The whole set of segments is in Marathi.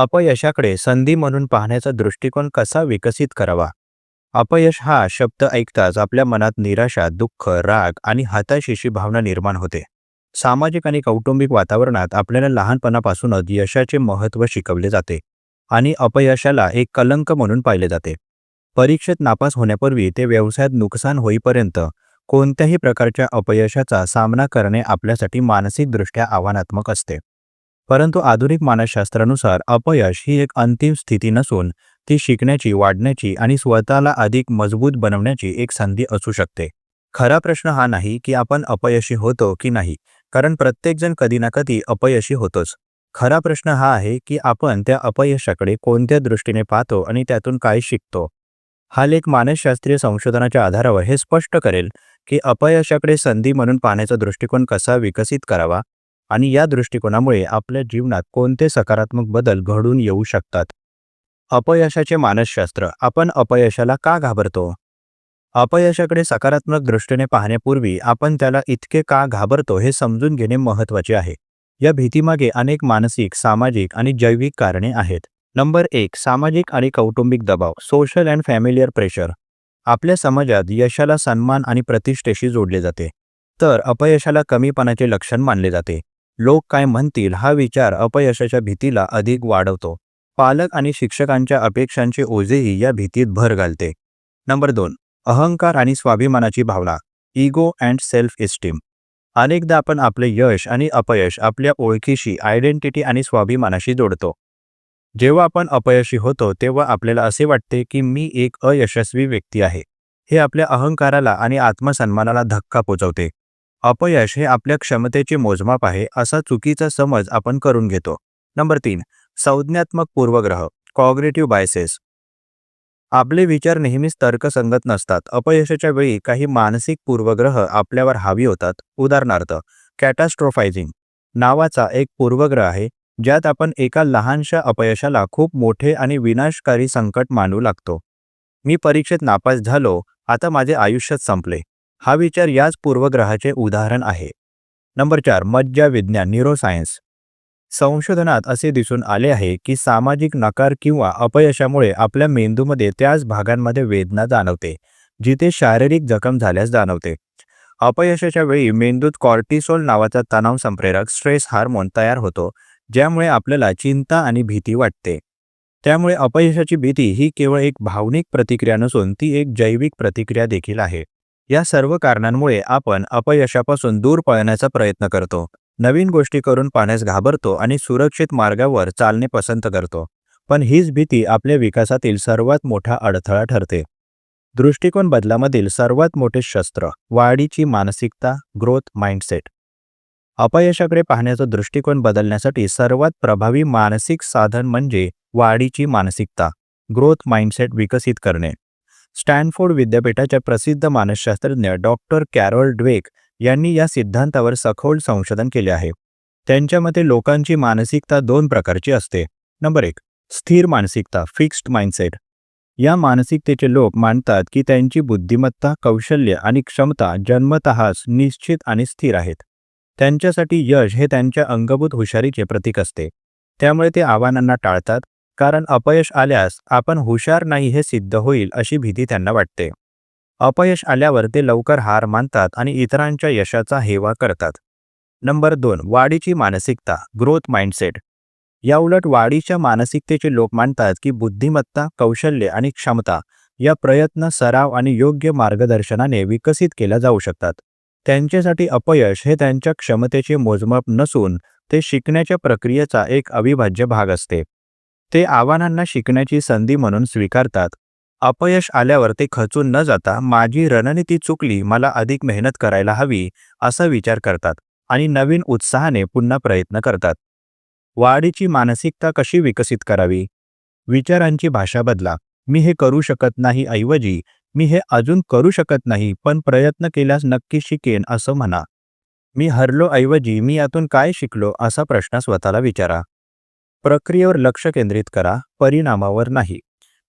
अपयशाकडे संधी म्हणून पाहण्याचा दृष्टिकोन कसा विकसित करावा? अपयश हा शब्द ऐकताच आपल्या मनात निराशा दुःख राग आणि हताशेची भावना निर्माण होते. सामाजिक आणि कौटुंबिक वातावरणात आपल्याला लहानपणापासूनच यशाचे महत्त्व शिकवले जाते आणि अपयशाला एक कलंक म्हणून पाहिले जाते. परीक्षेत नापास होण्यापूर्वी ते व्यवसायात नुकसान होईपर्यंत कोणत्याही प्रकारच्या अपयशाचा सामना करणे आपल्यासाठी मानसिकदृष्ट्या आव्हानात्मक असते. परंतु आधुनिक मानसशास्त्रानुसार अपयश ही एक अंतिम स्थिती नसून ती शिकण्याची वाढण्याची आणि स्वतःला अधिक मजबूत बनवण्याची एक संधी असू शकते. खरा प्रश्न हा नाही की आपण अपयशी होतो की नाही कारण प्रत्येकजण कधी ना कधी अपयशी होतोच. खरा प्रश्न हा आहे की आपण त्या अपयशाकडे कोणत्या दृष्टीने पाहतो आणि त्यातून काय शिकतो? हा लेख मानसशास्त्रीय संशोधनाच्या आधारावर हे स्पष्ट करेल की अपयशाकडे संधी म्हणून पाहण्याचा दृष्टिकोन कसा विकसित करावा? आणि या दृष्टिकोनामुळे आपल्या जीवनात कोणते सकारात्मक बदल घडून येऊ शकतात? अपयशाचे मानसशास्त्र. आपण अपयशाला का घाबरतो? अपयशाकडे सकारात्मक दृष्टीने पाहण्यापूर्वी आपण त्याला इतके का घाबरतो हे समजून घेणे महत्त्वाचे आहे. या भीतीमागे अनेक मानसिक सामाजिक आणि जैविक कारणे आहेत. नंबर एक सामाजिक आणि कौटुंबिक दबाव. Social and familiar pressure. आपल्या समाजात यशाला सन्मान आणि प्रतिष्ठेशी जोडले जाते. तर अपयशाला कमीपणाचे लक्षण मानले जाते. लोक काय म्हणतील हा विचार अपयशाच्या भीतीला अधिक वाढवतो. पालक आणि शिक्षकांच्या अपेक्षांचे ओझेही या भीतीत भर घालते. नंबर दोन अहंकार आणि स्वाभिमानाची भावना इगो अँड सेल्फ इस्टीम. अनेकदा आपण आपले यश आणि अपयश आपल्या ओळखीशी आयडेंटिटी आणि स्वाभिमानाशी जोडतो. जेव्हा आपण अपयशी होतो तेव्हा आपल्याला असे वाटते की मी एक अयशस्वी व्यक्ती आहे. हे आपल्या अहंकाराला आणि आत्मसन्मानाला धक्का पोचवते. अपयश हे आपल्या क्षमतेचे मोजमाप आहे असा चुकीचा समज आपण करून घेतो. नंबर तीन संज्ञात्मक पूर्वग्रह कॉग्रेटिव्ह बायसेस. आपले विचार नेहमीच तर्कसंगत नसतात. अपयशाच्या वेळी काही मानसिक पूर्वग्रह आपल्यावर हावी होतात. उदाहरणार्थ कॅटास्ट्रोफायझिंग नावाचा एक पूर्वग्रह आहे ज्यात आपण एका लहानशा अपयशाला खूप मोठे आणि विनाशकारी संकट मानू लागतो. मी परीक्षेत नापास झालो आता माझे आयुष्यच संपले. हा विचार याच पूर्वग्रहाचे उदाहरण आहे. नंबर चार मज्जा विज्ञान न्यूरोसायन्स. संशोधनात असे दिसून आले आहे की सामाजिक नकार किंवा अपयशामुळे आपल्या मेंदूमध्ये त्याच भागांमध्ये वेदना जाणवते जिथे शारीरिक जखम झाल्यास जाणवते. अपयशाच्या वेळी मेंदूत कॉर्टिसोल नावाचा तणाव संप्रेरक स्ट्रेस हार्मोन तयार होतो ज्यामुळे आपल्याला चिंता आणि भीती वाटते. त्यामुळे अपयशाची भीती ही केवळ एक भावनिक प्रतिक्रिया नसून ती एक जैविक प्रतिक्रिया देखील आहे. या सर्व कारणांमुळे आपण अपयशापासून दूर पळण्याचा प्रयत्न करतो. नवीन गोष्टी करून पाहण्यास घाबरतो आणि सुरक्षित मार्गावर चालणे पसंत करतो. पण हीच भीती आपल्या विकासातील सर्वात मोठा अडथळा ठरते. दृष्टिकोन बदलामधील सर्वात मोठे शस्त्र वाढीची मानसिकता ग्रोथ माइंडसेट. अपयशाकडे पाहण्याचा दृष्टिकोन बदलण्यासाठी सर्वात प्रभावी मानसिक साधन म्हणजे वाढीची मानसिकता ग्रोथ माइंडसेट विकसित करणे. स्टॅनफोर्ड विद्यापीठाच्या प्रसिद्ध मानसशास्त्रज्ञ डॉक्टर कॅरोल ड्वेक यांनी या सिद्धांतावर सखोल संशोधन केले आहे. त्यांच्या मते लोकांची मानसिकता दोन प्रकारची असते. नंबर एक स्थिर मानसिकता फिक्स्ड माइंडसेट. या मानसिकतेचे लोक मानतात की त्यांची बुद्धिमत्ता कौशल्य आणि क्षमता जन्मतःच निश्चित आणि स्थिर आहेत. त्यांच्यासाठी यश हे त्यांच्या अंगभूत हुशारीचे प्रतीक असते. त्यामुळे ते आव्हानांना टाळतात कारण अपयश आल्यास आपण हुशार नाही हे सिद्ध होईल अशी भीती त्यांना वाटते. अपयश आल्यावर ते लवकर हार मानतात आणि इतरांच्या यशाचा हेवा करतात. नंबर दोन वाढीची मानसिकता ग्रोथ माइंडसेट. याउलट वाढीच्या मानसिकतेचे लोक मानतात की बुद्धिमत्ता कौशल्य आणि क्षमता या प्रयत्न सराव आणि योग्य मार्गदर्शनाने विकसित केल्या जाऊ शकतात. त्यांच्यासाठी अपयश हे त्यांच्या क्षमतेचे मोजमाप नसून ते शिकण्याच्या प्रक्रियेचा एक अविभाज्य भाग असते. ते आव्हानांना शिकण्याची संधी म्हणून स्वीकारतात. अपयश आल्यावर ते खचून न जाता माझी रणनीती चुकली मला अधिक मेहनत करायला हवी असा विचार करतात आणि नवीन उत्साहाने पुन्हा प्रयत्न करतात. वाढीची मानसिकता कशी विकसित करावी? विचारांची भाषा बदला. मी हे करू शकत नाही ऐवजी मी हे अजून करू शकत नाही पण प्रयत्न केल्यास नक्की शिकेन असं म्हणा. मी हरलो ऐवजी मी यातून काय शिकलो? असा प्रश्न स्वतःला विचारा. प्रक्रियेवर लक्ष केंद्रित करा परिणामावर नाही.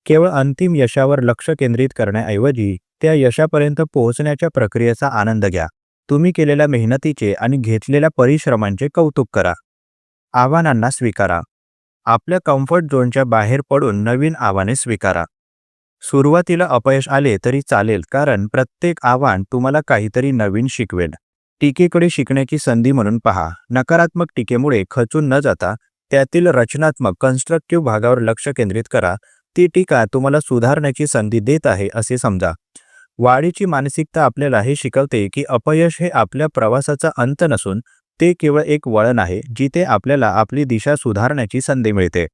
केवळ अंतिम यशावर लक्ष केंद्रित करण्याऐवजी त्या यशापर्यंत पोहोचण्याच्या प्रक्रियेचा आनंद घ्या. तुम्ही केलेल्या मेहनतीचे आणि घेतलेल्या परिश्रमांचे कौतुक करा. आव्हानांना स्वीकारा. आपल्या कम्फर्ट झोनच्या बाहेर पडून नवीन आव्हाने स्वीकारा. सुरुवातीला अपयश आले तरी चालेल कारण प्रत्येक आव्हान तुम्हाला काहीतरी नवीन शिकवेल. टीकेकडे शिकण्याची संधी म्हणून पहा. नकारात्मक टीकेमुळे खचून न जाता त्यातील रचनात्मक कन्स्ट्रक्टिव्ह भागावर लक्ष केंद्रित करा. ती टीका तुम्हाला सुधारण्याची संधी देत आहे असे समजा. वाढीची मानसिकता आपल्याला हे शिकवते की अपयश हे आपल्या प्रवासाचा अंत नसून ते केवळ एक वळण आहे जिथे आपल्याला आपली दिशा सुधारण्याची संधी मिळते.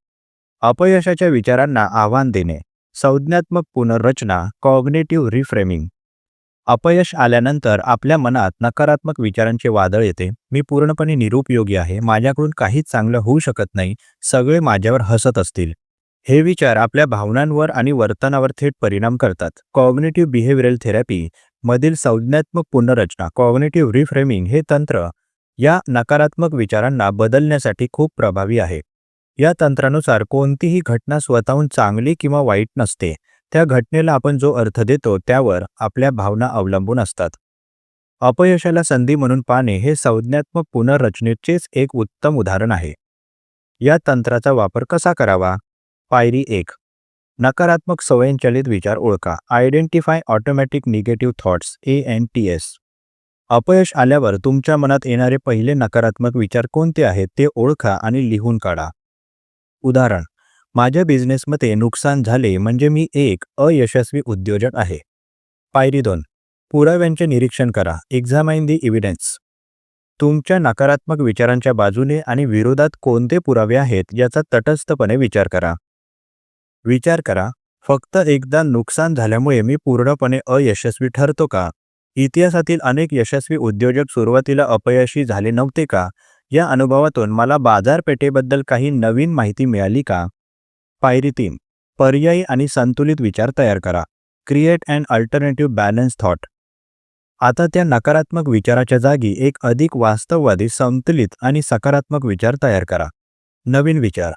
अपयशाच्या विचारांना आव्हान देणे. संज्ञात्मक पुनर्रचना कॉग्नेटिव्ह रिफ्रेमिंग अपयश आल्यानंतर आपल्या मनात नकारात्मक विचारांचे वादळ येते. मी पूर्णपणे निरुपयोगी आहे. माझ्याकडून काहीच चांगलं होऊ शकत नाही. सगळे माझ्यावर हसत असतील. हे विचार आपल्या भावनांवर आणि वर्तनावर थेट परिणाम करतात. कॉग्नेटिव्ह बिहेव्हिअरल थेरपी मधील संज्ञात्मक पुनर्रचना कॉग्नेटिव्ह रिफ्रेमिंग हे तंत्र या नकारात्मक विचारांना बदलण्यासाठी खूप प्रभावी आहे. या तंत्रानुसार कोणतीही घटना स्वतःहून चांगली किंवा वाईट नसते. त्या घटनेला आपण जो अर्थ देतो त्यावर आपल्या भावना अवलंबून असतात. अपयशाला संधी म्हणून पाहणे हे संज्ञात्मक पुनर्रचनेचेच एक उत्तम उदाहरण आहे. या तंत्राचा वापर कसा करावा? पायरी एक. नकारात्मक स्वयंचलित विचार ओळखा. Identify automatic negative thoughts A N T S अपयश आल्यावर तुमच्या मनात येणारे पहिले नकारात्मक विचार कोणते आहेत ते ओळखा आणि लिहून काढा. उदाहरण. माझ्या बिझनेसमध्ये नुकसान झाले म्हणजे मी एक अयशस्वी उद्योजक आहे. पायरी दोन. पुराव्यांचे निरीक्षण करा. एक्झामाइन दी इव्हिडन्स तुमच्या नकारात्मक विचारांच्या बाजूने आणि विरोधात कोणते पुरावे आहेत याचा तटस्थपणे विचार करा. विचार करा फक्त एकदा नुकसान झाल्यामुळे मी पूर्णपणे अयशस्वी ठरतो का? इतिहासातील अनेक यशस्वी उद्योजक सुरुवातीला अपयशी झाले नव्हते का? या अनुभवातून मला बाजारपेठेबद्दल काही नवीन माहिती मिळाली का? पायरी तीन. पर्यायी आणि संतुलित विचार तयार करा. Create and alternative balance thought आता त्या नकारात्मक विचाराच्या जागी एक अधिक वास्तववादी संतुलित आणि सकारात्मक विचार तयार करा. नवीन विचार.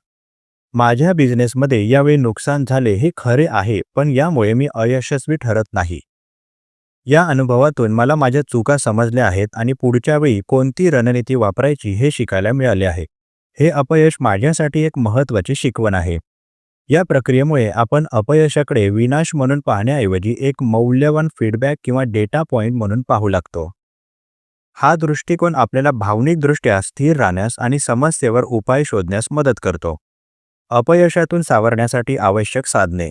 माझ्या बिझनेसमध्ये यावेळी नुकसान झाले हे खरे आहे पण यामुळे मी अयशस्वी ठरत नाही. या अनुभवातून मला माझ्या चुका समजल्या आहेत आणि पुढच्या वेळी कोणती रणनीती वापरायची हे शिकायला मिळाले आहे. हे अपयश माझ्यासाठी एक महत्त्वाची शिकवण आहे. या प्रक्रियेमुळे आपण अपयशाकडे विनाश म्हणून पाहण्याऐवजी एक मौल्यवान फीडबॅक किंवा डेटा पॉइंट म्हणून पाहू लागतो. हा दृष्टिकोन आपल्याला भावनिकदृष्ट्या स्थिर राहण्यास आणि समस्येवर उपाय शोधण्यास मदत करतो. अपयशातून सावरण्यासाठी आवश्यक साधने.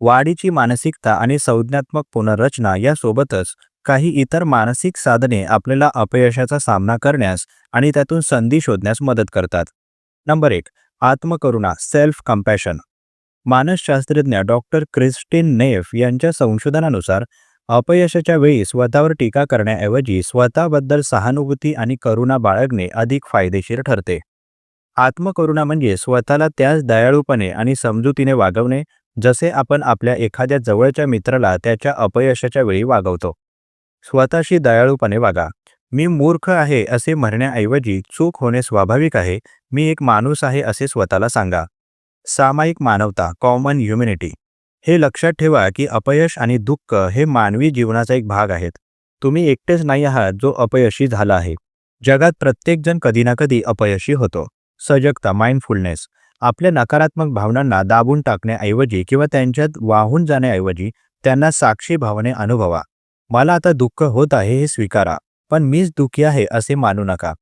वाढीची मानसिकता आणि संज्ञात्मक पुनर्रचना यासोबतच काही इतर मानसिक साधने आपल्याला अपयशाचा सामना करण्यास आणि त्यातून संधी शोधण्यास मदत करतात. नंबर एक आत्मकरुणा सेल्फ कम्पॅशन मानसशास्त्रज्ञ डॉक्टर क्रिस्टिन नेफ यांच्या संशोधनानुसार अपयशाच्या वेळी स्वतःवर टीका करण्याऐवजी स्वतःबद्दल सहानुभूती आणि करुणा बाळगणे अधिक फायदेशीर ठरते. आत्मकरुणा म्हणजे स्वतःला त्याच दयाळूपणे आणि समजुतीने वागवणे जसे आपण आपल्या एखाद्या जवळच्या मित्राला त्याच्या अपयशाच्या वेळी वागवतो. स्वतःशी दयाळूपणे वागा. मी मूर्ख आहे असे म्हणण्याऐवजी चूक होणे स्वाभाविक आहे मी एक माणूस आहे असे स्वतःला सांगा. सामायिक मानवता कॉमन ह्युमॅनिटी हे लक्षात ठेवा की अपयश आणि दुःख हे मानवी जीवनाचा एक भाग आहेत. तुम्ही एकटेच नाही आहात जो अपयशी झाला आहे. जगात प्रत्येकजण कधी ना कधी अपयशी होतो. सजगता माइंडफुलनेस आपल्या नकारात्मक भावनांना दाबून टाकण्याऐवजी किंवा त्यांच्यात वाहून जाण्याऐवजी त्यांना साक्षी भावने अनुभवा. मला आता दुःख होत आहे हे स्वीकारा. पण मीच दुःखी आहे असे मानू नका.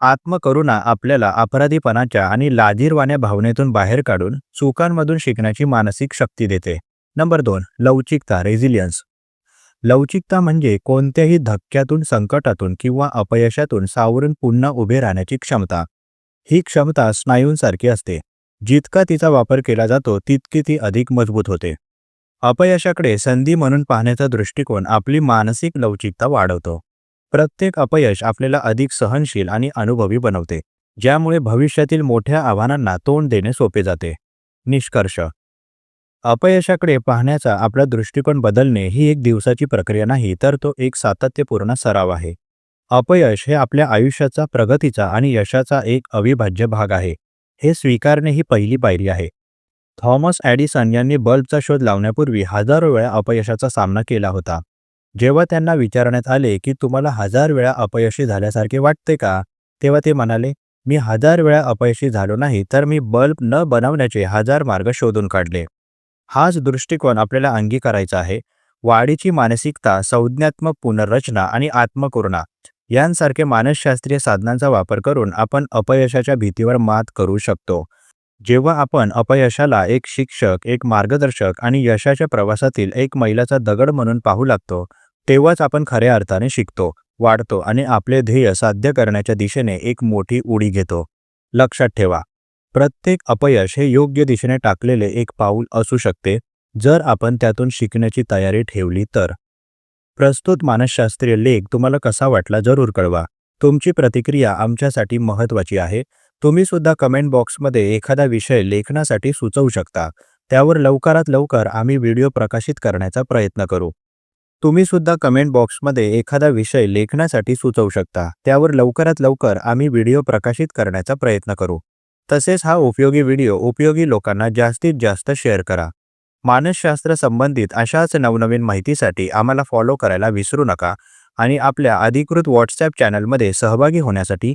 आत्मकरुणा आपल्याला अपराधीपणाच्या आणि लाजीरवाण्या भावनेतून बाहेर काढून चुकांमधून शिकण्याची मानसिक शक्ती देते. नंबर दोन लवचिकता रेझिलियन्स. लवचिकता म्हणजे कोणत्याही धक्क्यातून संकटातून किंवा अपयशातून सावरून पुन्हा उभे राहण्याची क्षमता. ही क्षमता स्नायूंसारखी असते. जितका तिचा वापर केला जातो तितकी ती अधिक मजबूत होते. अपयशाकडे संधी म्हणून पाहण्याचा दृष्टिकोन आपली मानसिक लवचिकता वाढवतो. प्रत्येक अपयश आपल्याला अधिक सहनशील आणि अनुभवी बनवते ज्यामुळे भविष्यातील मोठ्या आव्हानांना तोंड देणे सोपे जाते. निष्कर्ष. अपयशाकडे पाहण्याचा आपला दृष्टिकोन बदलणे ही एक दिवसाची प्रक्रिया नाही तर तो एक सातत्यपूर्ण सराव आहे. अपयश हे आपल्या आयुष्याचा प्रगतीचा आणि यशाचा एक अविभाज्य भाग आहे. हे स्वीकारणे ही पहिली पायरी आहे. थॉमस ॲडिसन यांनी बल्बचा शोध लावण्यापूर्वी हजारो वेळा अपयशाचा सामना केला होता. जेव्हा त्यांना विचारण्यात आले की तुम्हाला हजार वेळा अपयशी झाल्यासारखे वाटते का? तेव्हा ते म्हणाले मी हजार वेळा अपयशी झालो नाही तर मी बल्ब न बनवण्याचे हजार मार्ग शोधून काढले. हाच दृष्टिकोन आपल्याला अंगीकारायचा आहे. वाढीची मानसिकता संज्ञात्मक पुनर्रचना आणि आत्मकुरणा यांसारखे मानसशास्त्रीय साधनांचा वापर करून आपण अपयशाच्या भीतीवर मात करू शकतो. जेव्हा आपण अपयशाला एक शिक्षक एक मार्गदर्शक आणि यशाच्या प्रवासातील एक मैलाचा दगड म्हणून पाहू लागतो तेव्हाच आपण खऱ्या अर्थाने शिकतो वाढतो आणि आपले ध्येय साध्य करण्याच्या दिशेने एक मोठी उडी घेतो. लक्षात ठेवा प्रत्येक अपयश हे योग्य दिशेने टाकलेले एक पाऊल असू शकते जर आपण त्यातून शिकण्याची तयारी ठेवली तर. प्रस्तुत मानसशास्त्रीय लेख तुम्हाला कसा वाटला जरूर कळवा. तुमची प्रतिक्रिया आमच्यासाठी महत्त्वाची आहे. तुम्ही सुद्धा कमेंट बॉक्समध्ये एखादा विषय लेखनासाठी सुचवू शकता. त्यावर लवकरात लवकर आम्ही व्हिडिओ प्रकाशित करण्याचा प्रयत्न करू. तुम्ही सुद्धा कमेंट बॉक्समध्ये एखादा विषय लेखनासाठी सुचवू शकता. त्यावर लवकरात लवकर आम्ही व्हिडिओ प्रकाशित करण्याचा प्रयत्न करू. तसेच हा उपयोगी व्हिडिओ उपयोगी लोकांना जास्तीत जास्त शेअर करा. मानसशास्त्र संबंधित अशाच नवनवीन माहितीसाठी आम्हाला फॉलो करायला विसरू नका. आणि आपल्या अधिकृत व्हॉट्सॲप चॅनलमध्ये सहभागी होण्यासाठी